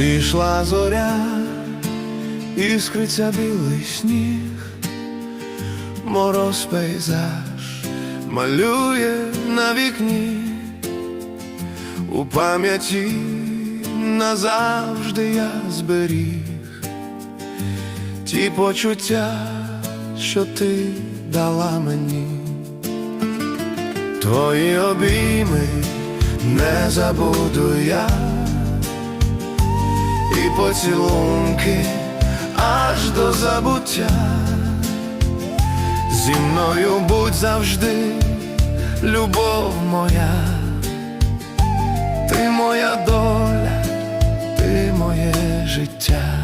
Зійшла зоря, іскриться білий сніг, мороз пейзаж малює на вікні, у пам'яті назавжди я зберіг ті почуття, що ти дала мені, твої обійми не забуду я і поцілунки аж до забуття. Зі мною будь завжди, любов моя, ти моя доля, ти моє життя.